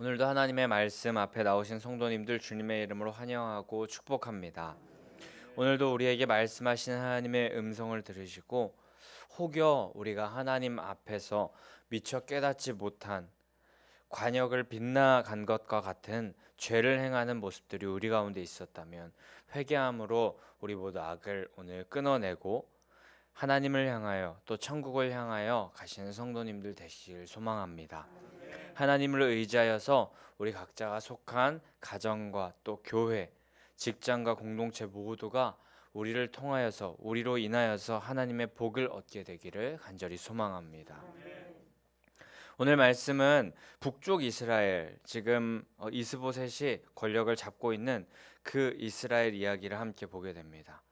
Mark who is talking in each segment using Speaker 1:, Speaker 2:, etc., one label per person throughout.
Speaker 1: 오늘도 하나님의 말씀 앞에 나오신 성도님들 주님의 이름으로 환영하고 축복합니다. 오늘도 우리에게 말씀하시는 하나님의 음성을 들으시고 혹여 우리가 하나님 앞에서 미처 깨닫지 못한 관역을 빗나간 것과 같은 죄를 행하는 모습들이 우리 가운데 있었다면 회개함으로 우리 모두 악을 오늘 끊어내고 하나님을 향하여 또 천국을 향하여 가시는 성도님들 되시길 소망합니다. 하나님을 의지하여서 우리 각자가 속한 가정과 또 교회, 직장과 공동체 모두가 우리를 통하여서 우리로 인하여서 하나님의 복을 얻게 되기를 간절히 소망합니다. 오늘 말씀은 북쪽 이스라엘 지금 어, 이스보셋이 권력을 잡고 있는 그 이스라엘 이야기를 함께 보게 됩니다.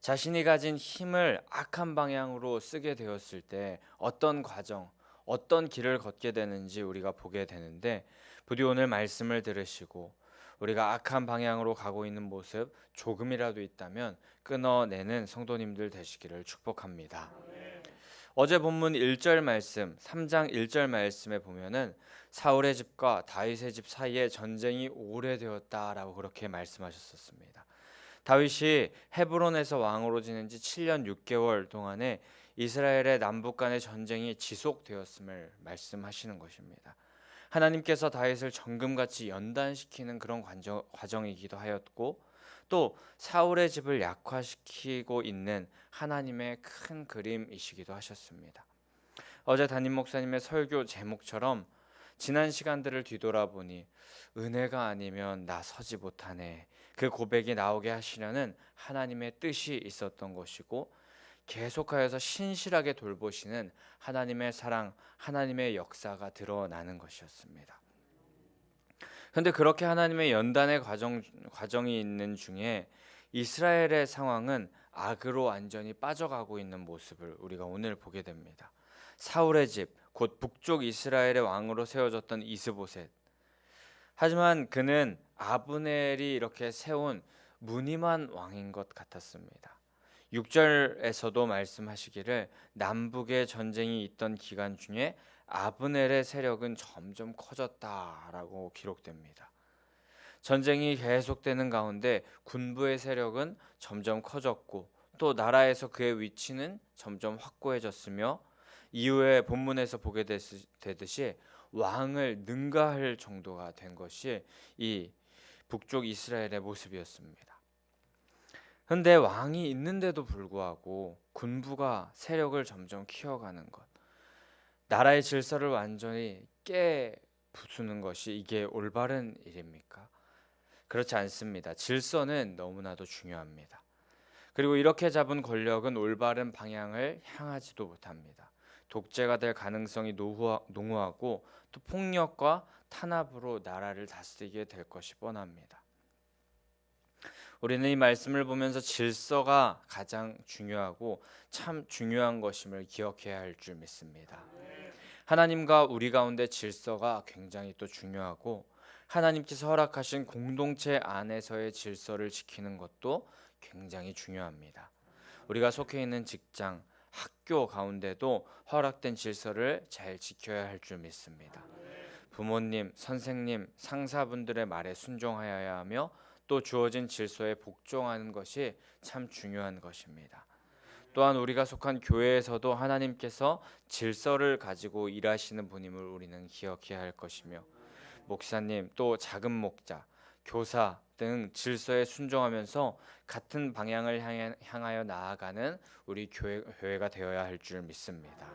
Speaker 1: 자신이 가진 힘을 악한 방향으로 쓰게 되었을 때 어떤 과정, 어떤 길을 걷게 되는지 우리가 보게 되는데 부디 오늘 말씀을 들으시고 우리가 악한 방향으로 가고 있는 모습 조금이라도 있다면 끊어내는 성도님들 되시기를 축복합니다. 어제 본문 1절 말씀, 3장 1절 말씀에 보면은 사울의 집과 다윗의 집 사이에 전쟁이 오래되었다라고 그렇게 말씀하셨었습니다. 다윗이 헤브론에서 왕으로 지낸 지 7년 6개월 동안에 이스라엘의 남북 간의 전쟁이 지속되었음을 말씀하시는 것입니다. 하나님께서 다윗을 정금같이 연단시키는 그런 과정, 과정이기도 하였고 또 사울의 집을 약화시키고 있는 하나님의 큰 그림이시기도 하셨습니다. 어제 담임 목사님의 설교 제목처럼 지난 시간들을 뒤돌아보니 은혜가 아니면 나 서지 못하네. 그 고백이 나오게 하시려는 하나님의 뜻이 있었던 것이고 계속하여서 신실하게 돌보시는 하나님의 사랑, 하나님의 역사가 드러나는 것이었습니다. 근데 그렇게 하나님의 연단의 과정 과정이 있는 중에 이스라엘의 상황은 악으로 완전히 빠져가고 있는 모습을 우리가 오늘 보게 됩니다. 사울의 집, 곧 북쪽 이스라엘의 왕으로 세워졌던 이스보셋. 하지만 그는 아브넬이 이렇게 세운 무늬만 왕인 것 같았습니다. 6절에서도 말씀하시기를 남북의 전쟁이 있던 기간 중에 아브넬의 세력은 점점 커졌다라고 기록됩니다. 전쟁이 계속되는 가운데 군부의 세력은 점점 커졌고 또 나라에서 그의 위치는 점점 확고해졌으며 이후에 본문에서 보게 되듯이 왕을 능가할 정도가 된 것이 이 북쪽 이스라엘의 모습이었습니다. 그런데 왕이 있는데도 불구하고 군부가 세력을 점점 키워가는 것, 나라의 질서를 완전히 깨 부수는 것이 이게 올바른 일입니까? 그렇지 않습니다. 질서는 너무나도 중요합니다. 그리고 이렇게 잡은 권력은 올바른 방향을 향하지도 못합니다. 독재가 될 가능성이 농후하고 또 폭력과 탄압으로 나라를 다스리게 될 것이 뻔합니다. 우리는 이 말씀을 보면서 질서가 가장 중요하고 참 중요한 것임을 기억해야 할 줄 믿습니다. 하나님과 우리 가운데 질서가 굉장히 또 중요하고 하나님께서 허락하신 공동체 안에서의 질서를 지키는 것도 굉장히 중요합니다. 우리가 속해 있는 직장, 학교 가운데도 허락된 질서를 잘 지켜야 할 줄 믿습니다. 부모님, 선생님, 상사분들의 말에 순종하여야 하며 또 주어진 질서에 복종하는 것이 참 중요한 것입니다. 또한 우리가 속한 교회에서도 하나님께서 질서를 가지고 일하시는 분임을 우리는 기억해야 할 것이며 목사님 또 작은 목자, 교사 등 질서에 순종하면서 같은 방향을 향하여 나아가는 우리 교회, 교회가 되어야 할 줄 믿습니다.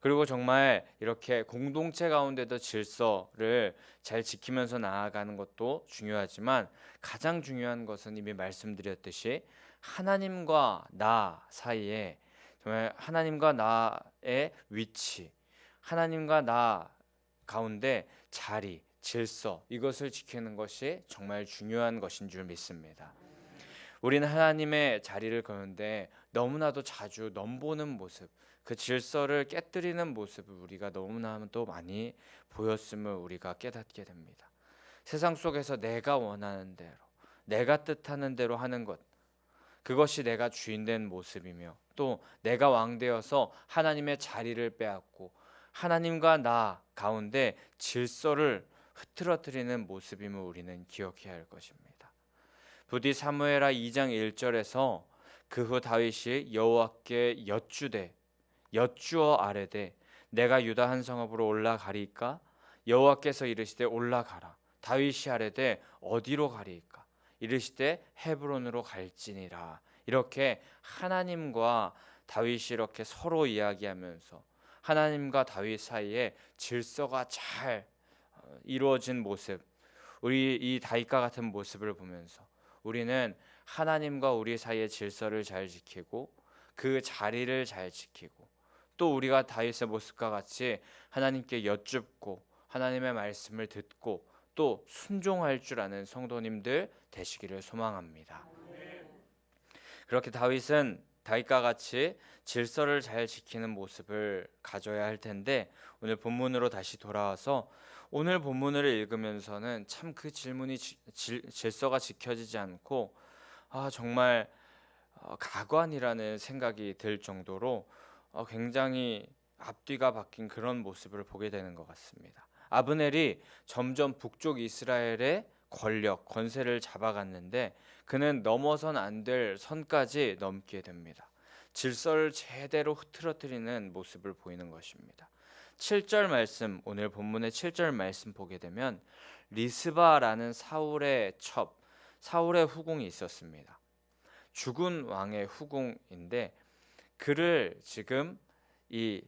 Speaker 1: 그리고 정말 이렇게 공동체 가운데도 질서를 잘 지키면서 나아가는 것도 중요하지만 가장 중요한 것은 이미 말씀드렸듯이 하나님과 나 사이에 정말 하나님과 나의 위치, 하나님과 나 가운데 자리, 질서 이것을 지키는 것이 정말 중요한 것인 줄 믿습니다. 우리는 하나님의 자리를 거는데 너무나도 자주 넘보는 모습, 그 질서를 깨뜨리는 모습을 우리가 너무나도 많이 보였음을 우리가 깨닫게 됩니다. 세상 속에서 내가 원하는 대로, 내가 뜻하는 대로 하는 것, 그것이 내가 주인된 모습이며 또 내가 왕되어서 하나님의 자리를 빼앗고 하나님과 나 가운데 질서를 흐트러뜨리는 모습임을 우리는 기억해야 할 것입니다. 부디 사무엘하 2장 1절에서 그 후 다윗이 여호와께 여쭈되 여쭈어 아뢰되 내가 유다 한 성읍으로 올라가리까? 여호와께서 이르시되 올라가라. 다윗이 아뢰되 어디로 가리까? 이르시되 헤브론으로 갈지니라. 이렇게 하나님과 다윗이 이렇게 서로 이야기하면서 하나님과 다윗 사이에 질서가 잘 어, 이루어진 모습 우리 이 다윗과 같은 모습을 보면서 우리는 하나님과 우리 사이의 질서를 잘 지키고 그 자리를 잘 지키고 또 우리가 다윗의 모습과 같이 하나님께 여쭙고 하나님의 말씀을 듣고 또 순종할 줄 아는 성도님들 되시기를 소망합니다. 그렇게 다윗은 다윗과 같이 질서를 잘 지키는 모습을 가져야 할 텐데 오늘 본문으로 다시 돌아와서 오늘 본문을 읽으면서는 참 그 질문이 지- 질, 질서가 지켜지지 않고 아 정말 어, 가관이라는 생각이 들 정도로 어, 굉장히 앞뒤가 바뀐 그런 모습을 보게 되는 것 같습니다. 아브넬이 점점 북쪽 이스라엘의 권력, 권세를 잡아갔는데 그는 넘어선 안 될 선까지 넘게 됩니다. 질서를 제대로 흐트러뜨리는 모습을 보이는 것입니다. 7절 말씀 오늘 본문의 7절 말씀 보게 되면 리스바라는 사울의 첩, 사울의 후궁이 있었습니다. 죽은 왕의 후궁인데 그를 지금 이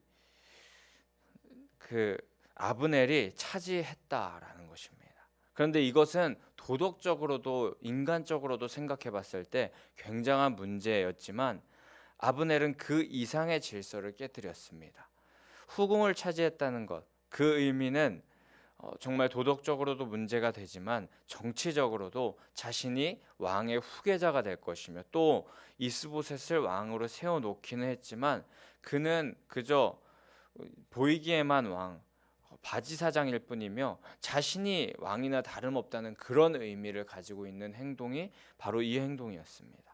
Speaker 1: 그 아브넬이 차지했다라는 것입니다. 그런데 이것은 도덕적으로도 인간적으로도 생각해 봤을 때 굉장한 문제였지만 아브넬은 그 이상의 질서를 깨뜨렸습니다. 후궁을 차지했다는 것, 그 의미는 어, 정말 도덕적으로도 문제가 되지만 정치적으로도 자신이 왕의 후계자가 될 것이며 또 이스보셋을 왕으로 세워 놓기는 했지만 그는 그저 보이기에만 왕 어, 바지 사장일 뿐이며 자신이 왕이나 다름없다는 그런 의미를 가지고 있는 행동이 바로 이 행동이었습니다.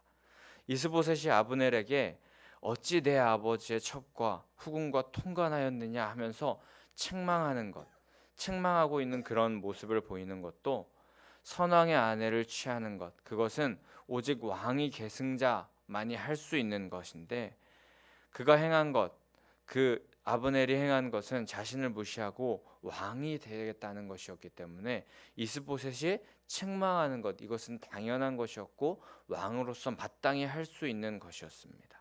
Speaker 1: 이스보셋이 아브넬에게 어찌 내 아버지의 첩과 후궁과 통관하였느냐 하면서 책망하는 것, 책망하고 있는 그런 모습을 보이는 것도 선왕의 아내를 취하는 것, 그것은 오직 왕이 계승자만이 할 수 있는 것인데 그가 행한 것, 그 아브넬이 행한 것은 자신을 무시하고 왕이 되겠다는 것이었기 때문에 이스보셋이 책망하는 것 이것은 당연한 것이었고 왕으로서 마땅히 할 수 있는 것이었습니다.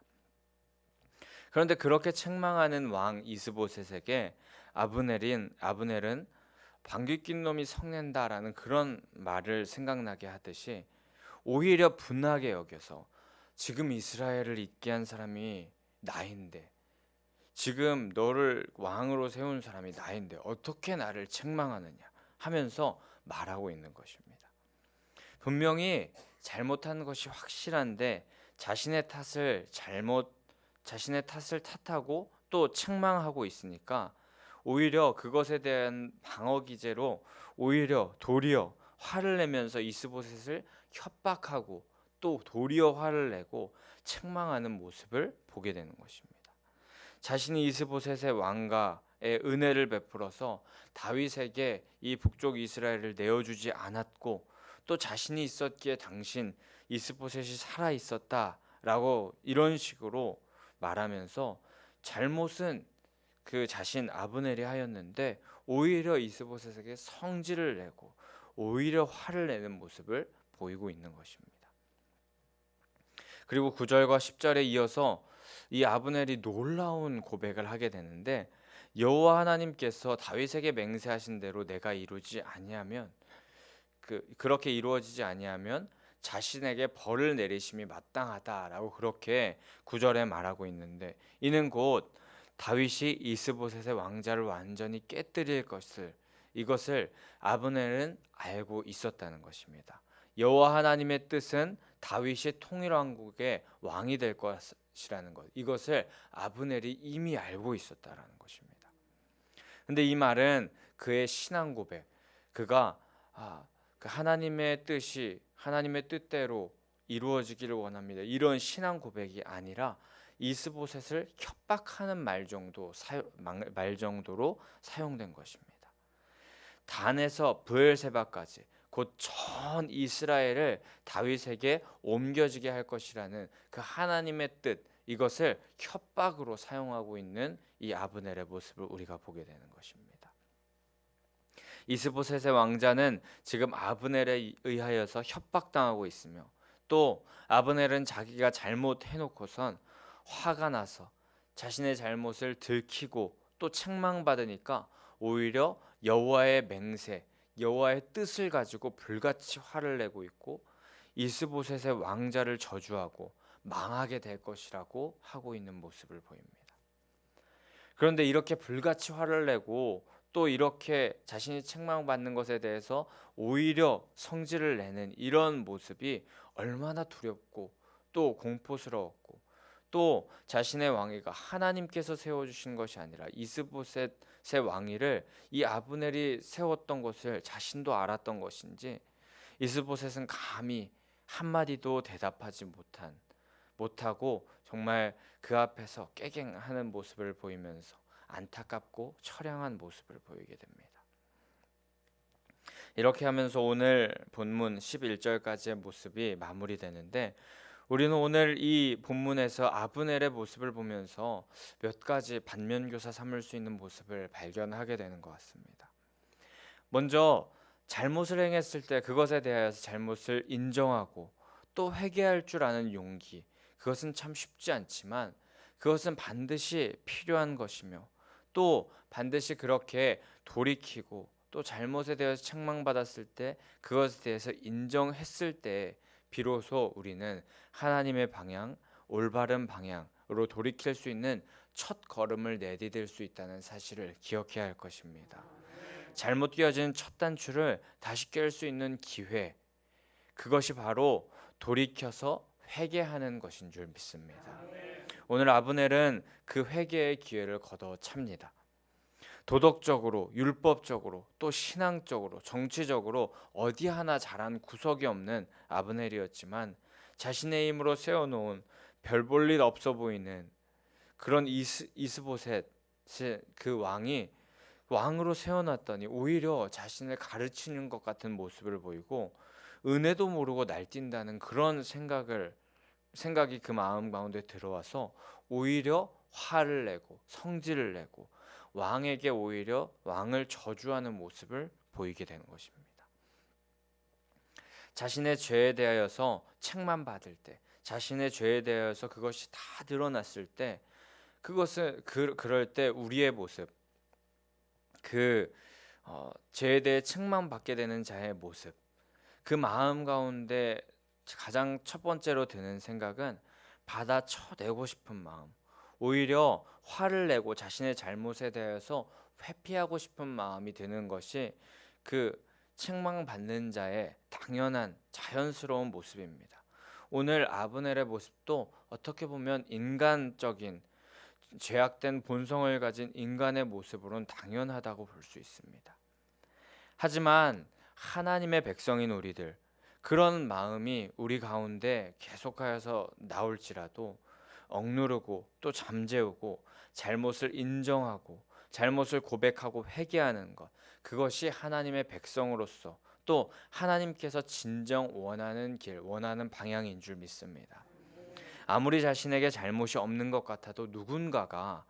Speaker 1: 그런데 그렇게 책망하는 왕 이스보셋에게 아브넬인 아브넬은 방귀 낀 놈이 성낸다라는 그런 말을 생각나게 하듯이 오히려 분하게 여겨서 지금 이스라엘을 있게 한 사람이 나인데 지금 너를 왕으로 세운 사람이 나인데 어떻게 나를 책망하느냐 하면서 말하고 있는 것입니다. 분명히 잘못한 것이 확실한데 자신의 탓을 잘못 자신의 탓을 탓하고 또 책망하고 있으니까 오히려 그것에 대한 방어 기제로 오히려 도리어 화를 내면서 이스보셋을 협박하고 또 도리어 화를 내고 책망하는 모습을 보게 되는 것입니다. 자신이 이스보셋의 왕가의 은혜를 베풀어서 다윗에게 이 북쪽 이스라엘을 내어주지 않았고 또 자신이 있었기에 당신 이스보셋이 살아 있었다라고 이런 식으로 말하면서 잘못은 그 자신 아브넬이 하였는데 오히려 이스보셋에게 성질을 내고 오히려 화를 내는 모습을 보이고 있는 것입니다. 그리고 9절과 10절에 이어서 이 아브넬이 놀라운 고백을 하게 되는데 여호와 하나님께서 다윗에게 맹세하신 대로 내가 이루지 아니하면 그 그렇게 이루어지지 아니하면 자신에게 벌을 내리심이 마땅하다라고 그렇게 구절에 말하고 있는데 이는 곧 다윗이 이스보셋의 왕자를 완전히 깨뜨릴 것을 이것을 아브넬은 알고 있었다는 것입니다. 여호와 하나님의 뜻은 다윗이 통일 왕국의 왕이 될 것이라는 것. 이것을 아브넬이 이미 알고 있었다라는 것입니다. 근데 이 말은 그의 신앙 고백, 그가 아, 그 하나님의 뜻이 하나님의 뜻대로 이루어지기를 원합니다. 이런 신앙 고백이 아니라 이스보셋을 협박하는 말 정도 사용, 말- 말 정도로 사용된 것입니다. 단에서 브엘세바까지 곧 전 이스라엘을 다윗에게 옮겨지게 할 것이라는 그 하나님의 뜻 이것을 협박으로 사용하고 있는 이 아브넬의 모습을 우리가 보게 되는 것입니다. 이스보셋의 왕자는 지금 아브넬에 의하여서 협박당하고 있으며 또 아브넬은 자기가 잘못해 놓고선 화가 나서 자신의 잘못을 들키고 또 책망받으니까 오히려 여호와의 맹세, 여호와의 뜻을 가지고 불같이 화를 내고 있고 이스보셋의 왕자를 저주하고 망하게 될 것이라고 하고 있는 모습을 보입니다. 그런데 이렇게 불같이 화를 내고 또 이렇게 자신이 책망받는 것에 대해서 오히려 성질을 내는 이런 모습이 얼마나 두렵고 또 공포스러웠고 또 자신의 왕위가 하나님께서 세워주신 것이 아니라 이스보셋의 왕위를 이 아브넬이 세웠던 것을 자신도 알았던 것인지 이스보셋은 감히 한마디도 대답하지 못한 못하고 정말 그 앞에서 깨갱하는 모습을 보이면서 안타깝고 처량한 모습을 보이게 됩니다. 이렇게 하면서 오늘 본문 11절까지의 모습이 마무리되는데 우리는 오늘 이 본문에서 아브넬의 모습을 보면서 몇 가지 반면교사 삼을 수 있는 모습을 발견하게 되는 것 같습니다. 먼저 잘못을 행했을 때 그것에 대하여서 잘못을 인정하고 또 회개할 줄 아는 용기 그것은 참 쉽지 않지만 그것은 반드시 필요한 것이며 또 반드시 그렇게 돌이키고 또 잘못에 대해서 책망받았을 때 그것에 대해서 인정했을 때 비로소 우리는 하나님의 방향, 올바른 방향으로 돌이킬 수 있는 첫 걸음을 내디딜 수 있다는 사실을 기억해야 할 것입니다. 잘못 끼어진 첫 단추를 다시 깰 수 있는 기회, 그것이 바로 돌이켜서 회개하는 것인 줄 믿습니다. 오늘 아브넬은 그 회개의 기회를 거둬 찹니다. 도덕적으로, 율법적으로, 또 신앙적으로, 정치적으로 어디 하나 잘한 구석이 없는 아브넬이었지만 자신의 힘으로 세워놓은 별 볼 일 없어 보이는 그런 이스, 이스보셋 그 왕이 왕으로 세워놨더니 오히려 자신을 가르치는 것 같은 모습을 보이고 은혜도 모르고 날뛴다는 그런 생각을 생각이 그 마음 가운데 들어와서 오히려 화를 내고 성질을 내고 왕에게 오히려 왕을 저주하는 모습을 보이게 되는 것입니다. 자신의 죄에 대하여서 책만 받을 때, 자신의 죄에 대하여서 그것이 다 드러났을 때, 그것은 그 그럴 때 우리의 모습, 그 어, 죄에 대해 책만 받게 되는 자의 모습, 그 마음 가운데 가장 첫 번째로 드는 생각은 받아쳐내고 싶은 마음. 오히려 화를 내고 자신의 잘못에 대해서 회피하고 싶은 마음이 드는 것이 그 책망받는 자의 당연한 자연스러운 모습입니다. 오늘 아브넬의 모습도 어떻게 보면 인간적인 죄악된 본성을 가진 인간의 모습으로는 당연하다고 볼 수 있습니다. 하지만 하나님의 백성인 우리들 그런 마음이 우리 가운데 계속하여서 나올지라도 억누르고 또 잠재우고 잘못을 인정하고 잘못을 고백하고 회개하는 것 그것이 하나님의 백성으로서 또 하나님께서 진정 원하는 길 원하는 방향인 줄 믿습니다. 아무리 자신에게 잘못이 없는 것 같아도 누군가가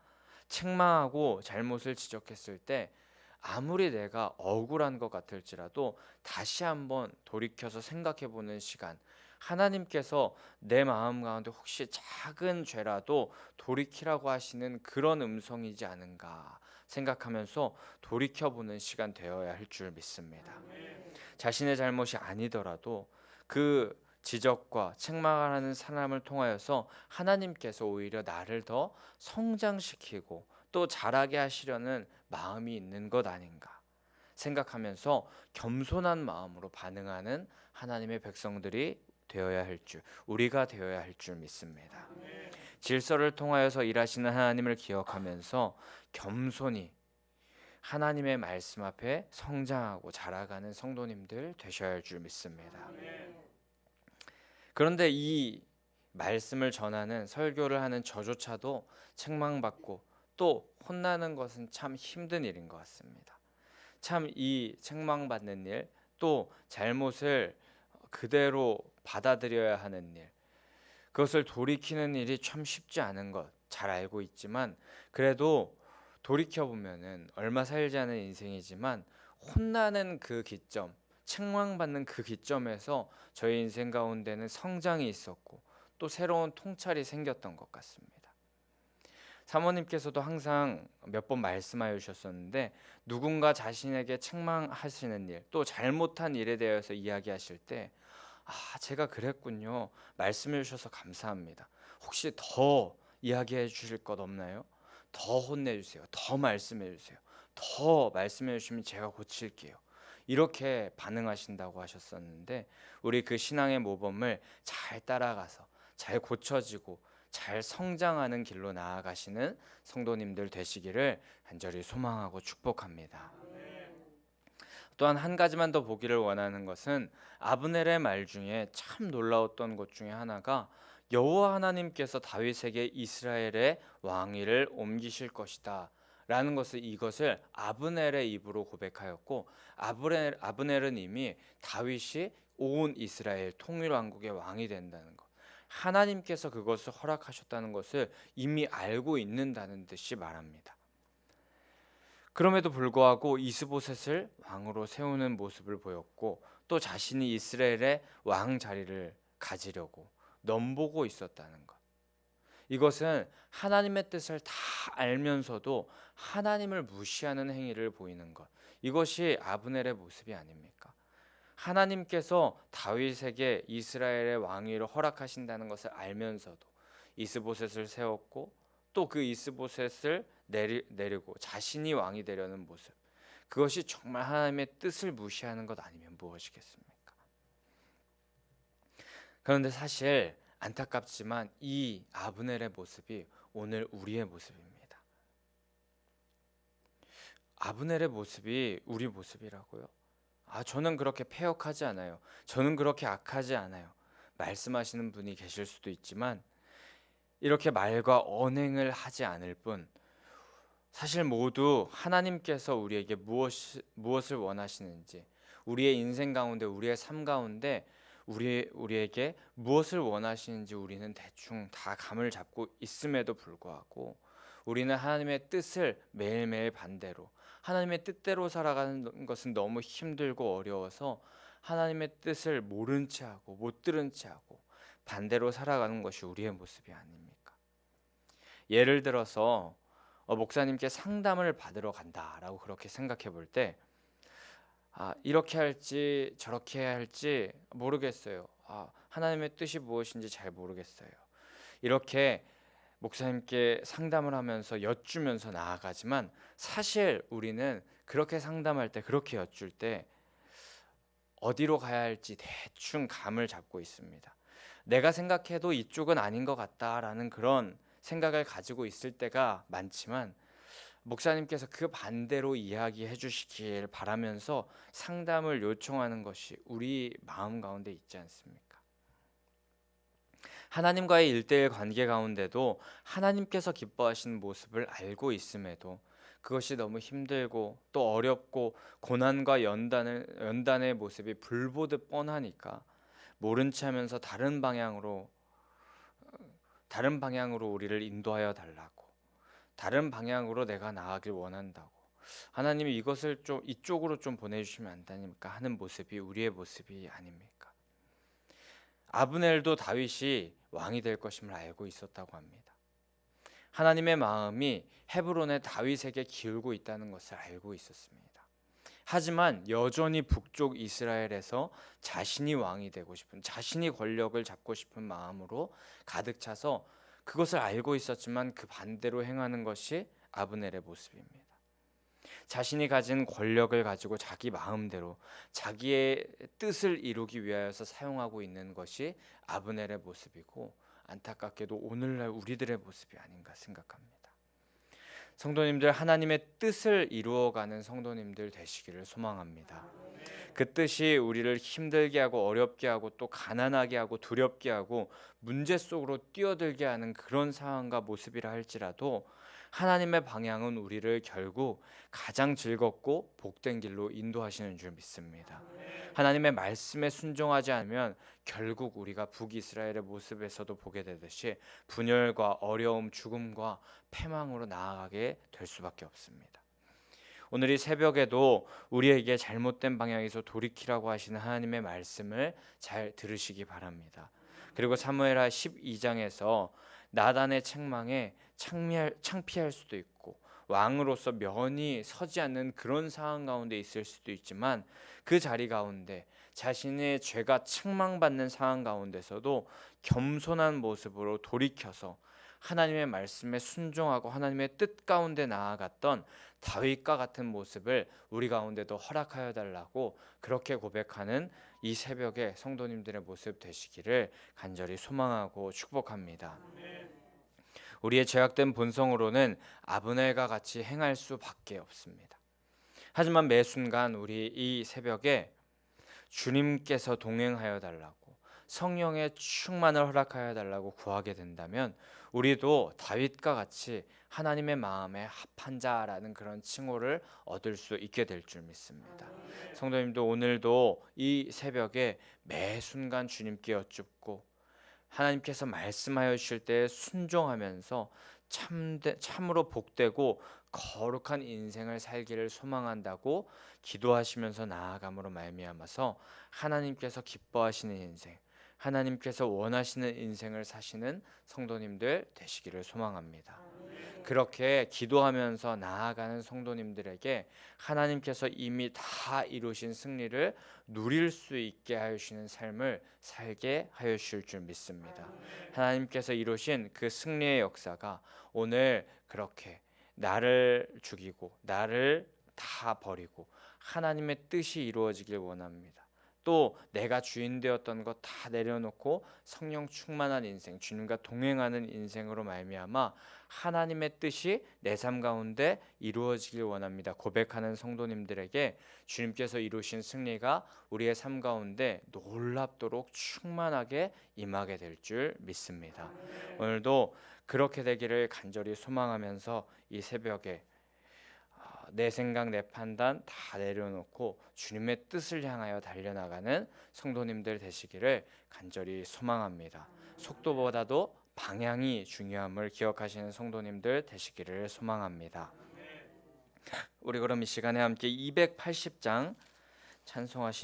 Speaker 1: 책망하고 잘못을 지적했을 때 아무리 내가 억울한 것 같을지라도 다시 한번 돌이켜서 생각해 보는 시간. 하나님께서 내 마음 가운데 혹시 작은 죄라도 돌이키라고 하시는 그런 음성이지 않은가 생각하면서 돌이켜 보는 시간 되어야 할 줄 믿습니다. 자신의 잘못이 아니더라도 그 지적과 책망하는 사람을 통하여서 하나님께서 오히려 나를 더 성장시키고 또 자라게 하시려는 마음이 있는 것 아닌가 생각하면서 겸손한 마음으로 반응하는 하나님의 백성들이 되어야 할 줄, 우리가 되어야 할 줄 믿습니다. 질서를 통하여서 일하시는 하나님을 기억하면서 겸손히 하나님의 말씀 앞에 성장하고 자라가는 성도님들 되셔야 할 줄 믿습니다. 그런데 이 말씀을 전하는 설교를 하는 저조차도 책망받고 또 혼나는 것은 참 힘든 일인 것 같습니다. 참 이 책망받는 일, 또 잘못을 그대로 받아들여야 하는 일, 그것을 돌이키는 일이 참 쉽지 않은 것 잘 알고 있지만 그래도 돌이켜 보면은 얼마 살지 않은 인생이지만 혼나는 그 기점, 책망받는 그 기점에서 저희 인생 가운데는 성장이 있었고 또 새로운 통찰이 생겼던 것 같습니다. 사모님께서도 항상 몇 번 말씀하여 주셨었는데 누군가 자신에게 책망하시는 일, 또 잘못한 일에 대해서 이야기하실 때 아, 제가 그랬군요. 말씀해 주셔서 감사합니다. 혹시 더 이야기해 주실 것 없나요? 더 혼내 주세요. 더 말씀해 주세요. 더 말씀해 주시면 제가 고칠게요. 이렇게 반응하신다고 하셨었는데 우리 그 신앙의 모범을 잘 따라가서 잘 고쳐지고 잘 성장하는 길로 나아가시는 성도님들 되시기를 간절히 소망하고 축복합니다. 또한 한 가지만 더 보기를 원하는 것은 아브넬의 말 중에 참 놀라웠던 것 중에 하나가 여호와 하나님께서 다윗에게 이스라엘의 왕위를 옮기실 것이다. 라는 것을 이것을 아브넬의 입으로 고백하였고 아브넬, 아브넬은 이미 다윗이 온 이스라엘 통일 왕국의 왕이 된다는 것. 하나님께서 그것을 허락하셨다는 것을 이미 알고 있는다는 듯이 말합니다. 그럼에도 불구하고 이스보셋을 왕으로 세우는 모습을 보였고 또 자신이 이스라엘의 왕 자리를 가지려고 넘보고 있었다는 것. 이것은 하나님의 뜻을 다 알면서도 하나님을 무시하는 행위를 보이는 것. 이것이 아브넬의 모습이 아닙니까? 하나님께서 다윗에게 이스라엘의 왕위를 허락하신다는 것을 알면서도 이스보셋을 세웠고 또 그 이스보셋을 내리, 내리고 자신이 왕이 되려는 모습. 그것이 정말 하나님의 뜻을 무시하는 것 아니면 무엇이겠습니까? 그런데 사실 안타깝지만 이 아브넬의 모습이 오늘 우리의 모습입니다. 아브넬의 모습이 우리 모습이라고요? 아, 저는 그렇게 폐역하지 않아요. 저는 그렇게 악하지 않아요. 말씀하시는 분이 계실 수도 있지만 이렇게 말과 언행을 하지 않을 뿐 사실 모두 하나님께서 우리에게 무엇 무엇을 원하시는지 우리의 인생 가운데 우리의 삶 가운데 우리 우리에게 무엇을 원하시는지 우리는 대충 다 감을 잡고 있음에도 불구하고 우리는 하나님의 뜻을 매일매일 반대로 하나님의 뜻대로 살아가는 것은 너무 힘들고 어려워서 하나님의 뜻을 모른 채 하고 못 들은 채 하고 반대로 살아가는 것이 우리의 모습이 아닙니까? 예를 들어서 어, 목사님께 상담을 받으러 간다라고 그렇게 생각해 볼 때 아, 이렇게 할지 저렇게 해야 할지 모르겠어요. 아, 하나님의 뜻이 무엇인지 잘 모르겠어요. 이렇게 목사님께 상담을 하면서 여쭈면서 나아가지만 사실 우리는 그렇게 상담할 때 그렇게 여쭐 때 어디로 가야 할지 대충 감을 잡고 있습니다. 내가 생각해도 이쪽은 아닌 것 같다라는 그런 생각을 가지고 있을 때가 많지만 목사님께서 그 반대로 이야기해 주시길 바라면서 상담을 요청하는 것이 우리 마음 가운데 있지 않습니까? 하나님과의 일대일 관계 가운데도 하나님께서 기뻐하시는 모습을 알고 있음에도 그것이 너무 힘들고 또 어렵고 고난과 연단을, 연단의 모습이 불보듯 뻔하니까 모른 체 하면서 다른 방향으로 다른 방향으로 우리를 인도하여 달라고 다른 방향으로 내가 나아가길 원한다고 하나님이 이것을 좀 이쪽으로 좀 보내주시면 안 되니까 하는 모습이 우리의 모습이 아닙니까? 아브넬도 다윗이 왕이 될 것임을 알고 있었다고 합니다. 하나님의 마음이 헤브론의 다윗에게 기울고 있다는 것을 알고 있었습니다. 하지만 여전히 북쪽 이스라엘에서 자신이 왕이 되고 싶은 자신이 권력을 잡고 싶은 마음으로 가득 차서 그것을 알고 있었지만 그 반대로 행하는 것이 아브넬의 모습입니다. 자신이 가진 권력을 가지고 자기 마음대로 자기의 뜻을 이루기 위하여서 사용하고 있는 것이 아브넬의 모습이고 안타깝게도 오늘날 우리들의 모습이 아닌가 생각합니다. 성도님들 하나님의 뜻을 이루어가는 성도님들 되시기를 소망합니다. 그 뜻이 우리를 힘들게 하고 어렵게 하고 또 가난하게 하고 두렵게 하고 문제 속으로 뛰어들게 하는 그런 상황과 모습이라 할지라도 하나님의 방향은 우리를 결국 가장 즐겁고 복된 길로 인도하시는 줄 믿습니다. 하나님의 말씀에 순종하지 않으면 결국 우리가 북이스라엘의 모습에서도 보게 되듯이 분열과 어려움, 죽음과 패망으로 나아가게 될 수밖에 없습니다. 오늘 이 새벽에도 우리에게 잘못된 방향에서 돌이키라고 하시는 하나님의 말씀을 잘 들으시기 바랍니다. 그리고 사무엘하 12장에서 나단의 책망에 창피할, 창피할 수도 있고 왕으로서 면이 서지 않는 그런 상황 가운데 있을 수도 있지만 그 자리 가운데 자신의 죄가 책망받는 상황 가운데서도 겸손한 모습으로 돌이켜서 하나님의 말씀에 순종하고 하나님의 뜻 가운데 나아갔던 다윗과 같은 모습을 우리 가운데도 허락하여 달라고 그렇게 고백하는 이 새벽에 성도님들의 모습 되시기를 간절히 소망하고 축복합니다. 우리의 죄악된 본성으로는 아브넬과 같이 행할 수밖에 없습니다. 하지만 매 순간 우리 이 새벽에 주님께서 동행하여 달라고 성령의 충만을 허락하여 달라고 구하게 된다면 우리도 다윗과 같이 하나님의 마음에 합한 자라는 그런 칭호를 얻을 수 있게 될 줄 믿습니다. 성도님도 오늘도 이 새벽에 매 순간 주님께 여쭙고 하나님께서 말씀하여 주실 때 순종하면서 참되, 참으로 복되고 거룩한 인생을 살기를 소망한다고 기도하시면서 나아감으로 말미암아서 하나님께서 기뻐하시는 인생, 하나님께서 원하시는 인생을 사시는 성도님들 되시기를 소망합니다. 그렇게 기도하면서 나아가는 성도님들에게 하나님께서 이미 다 이루신 승리를 누릴 수 있게 하시는 삶을 살게 하여 주실 줄 믿습니다. 하나님께서 이루신 그 승리의 역사가 오늘 그렇게 나를 죽이고 나를 다 버리고 하나님의 뜻이 이루어지길 원합니다. 또 내가 주인 되었던 것 다 내려놓고 성령 충만한 인생, 주님과 동행하는 인생으로 말미암아 하나님의 뜻이 내 삶 가운데 이루어지길 원합니다. 고백하는 성도님들에게 주님께서 이루신 승리가 우리의 삶 가운데 놀랍도록 충만하게 임하게 될 줄 믿습니다. 오늘도 그렇게 되기를 간절히 소망하면서 이 새벽에 아, 내 생각 내 판단 다 내려놓고 주님의 뜻을 향하여 달려나가는 성도님들 되시기를 간절히 소망합니다. 속도보다도 방향이 중요함을 기억하시는 성도님들 되시기를 소망합니다. 우리 그럼 이 시간에 함께 280장 찬송하신